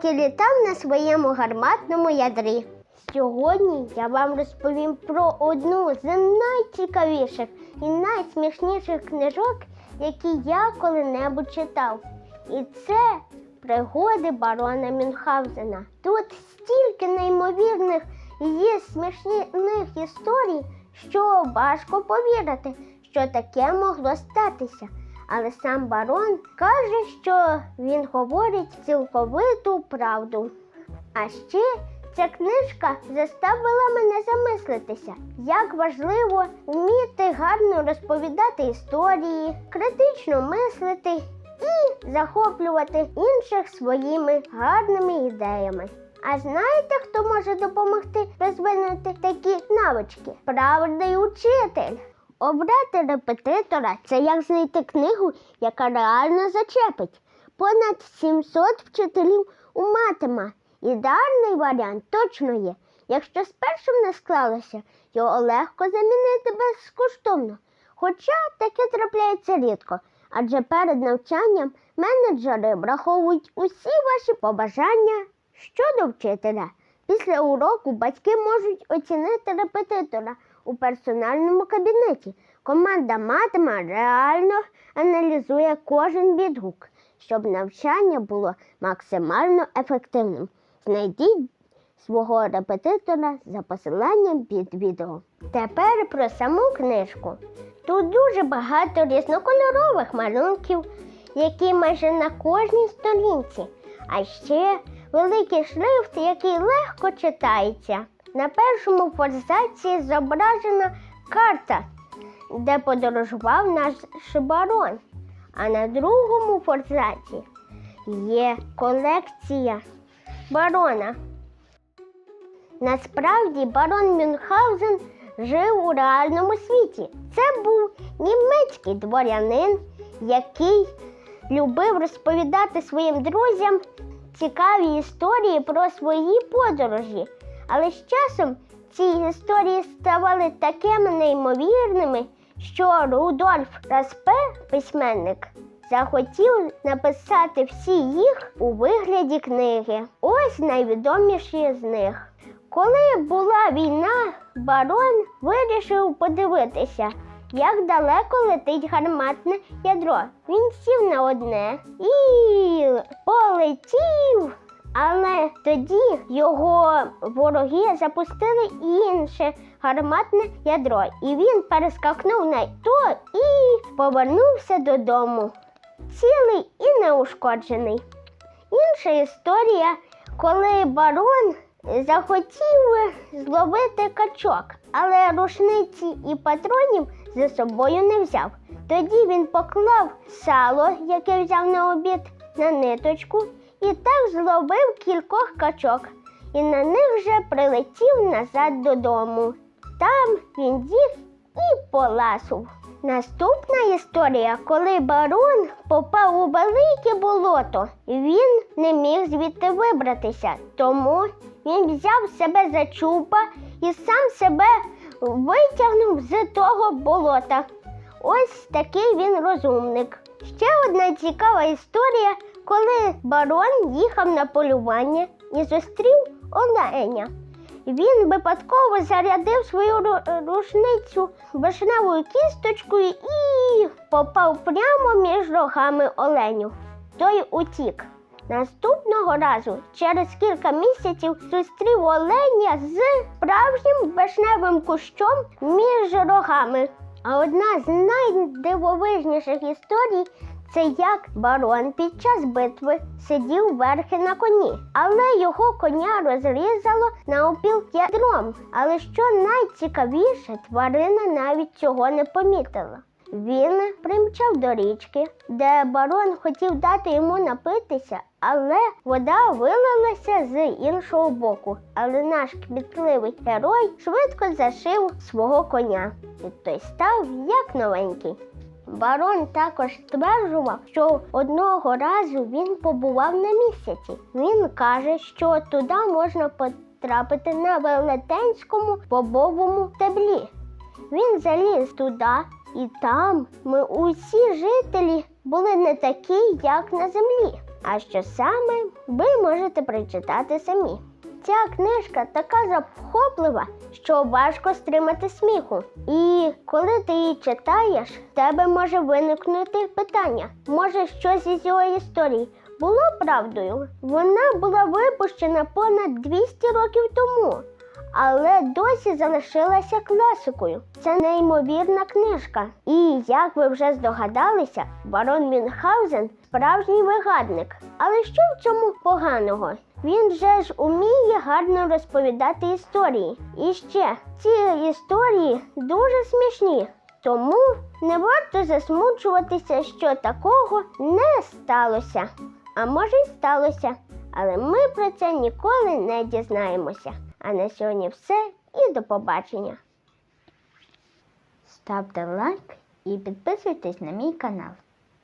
поки літав на своєму гарматному ядрі. Сьогодні я вам розповім про одну з найцікавіших і найсмішніших книжок, які я коли-небудь читав. І це пригоди барона Мюнхгаузена. Тут стільки неймовірних і смішних історій, що важко повірити, що таке могло статися. Але сам барон каже, що він говорить цілковиту правду. А ще ця книжка заставила мене замислитися, як важливо вміти гарно розповідати історії, критично мислити і захоплювати інших своїми гарними ідеями. А знаєте, хто може допомогти розвинути такі навички? Правильний учитель. Обрати репетитора це як знайти книгу, яка реально зачепить. Понад 700 вчителів у матема. Ідеальний варіант точно є. Якщо спершу не склалося, його легко замінити безкоштовно. Хоча таке трапляється рідко, адже перед навчанням менеджери враховують усі ваші побажання щодо вчителя. Після уроку батьки можуть оцінити репетитора у персональному кабінеті. Команда матема реально аналізує кожен відгук, щоб навчання було максимально ефективним. Знайдіть свого репетитора за посиланням під відео. Тепер про саму книжку. Тут дуже багато різнокольорових малюнків, які майже на кожній сторінці, а ще великий шрифт, який легко читається. На першому форзаці зображена карта, де подорожував наш барон, а на другому форзаці є колекція барона. Насправді барон Мюнхгаузен жив у реальному світі. Це був німецький дворянин, який любив розповідати своїм друзям цікаві історії про свої подорожі. Але з часом ці історії ставали такими неймовірними, що Рудольф Распе, письменник, захотів написати всі їх у вигляді книги. Ось найвідоміші з них. Коли була війна, барон вирішив подивитися, як далеко летить гарматне ядро. Він сів на одне і полетів. Але тоді його вороги запустили інше гарматне ядро, і він перескакнув на то і повернувся додому. Цілий і неушкоджений. Інша історія, коли барон захотів зловити качок, але рушниці і патронів за собою не взяв. Тоді він поклав сало, яке взяв на обід, на ниточку і так зловив кількох качок. І на них вже прилетів назад додому. Там він їх і поласув. Наступна історія, коли барон попав у велике болото, він не міг звідти вибратися, тому він взяв себе за чупа і сам себе витягнув з того болота. Ось такий він розумник. Ще одна цікава історія, коли барон їхав на полювання і зустрів оленя. Він випадково зарядив свою рушницю вишневою кісточкою і попав прямо між рогами оленю. Той утік. Наступного разу, через кілька місяців, зустрів оленя з справжнім вишневим кущом між рогами. А одна з найдивовижніших історій це як барон під час битви сидів верхи на коні, але його коня розрізало наопіл ядром. Але що найцікавіше, тварина навіть цього не помітила. Він примчав до річки, де барон хотів дати йому напитися, але вода вилилася з іншого боку. Але наш кмітливий герой швидко зашив свого коня, і той став як новенький. Барон також стверджував, що одного разу він побував на місяці. Він каже, що туди можна потрапити на велетенському бобовому стеблі. Він заліз туди, і там ми усі жителі були не такі, як на землі. А що саме ви можете прочитати самі. Ця книжка така захоплива, що важко стримати сміху. І коли ти її читаєш, в тебе може виникнути питання, може щось із його історії було правдою. Вона була випущена понад 200 років тому, але досі залишилася класикою. Це неймовірна книжка. І як ви вже здогадалися, барон Мюнхгаузен справжній вигадник. Але що в цьому поганого? Він же ж уміє гарно розповідати історії. І ще ці історії дуже смішні. Тому не варто засмучуватися, що такого не сталося. А може й сталося, але ми про це ніколи не дізнаємося. А на сьогодні все і до побачення. Ставте лайк і підписуйтесь на мій канал.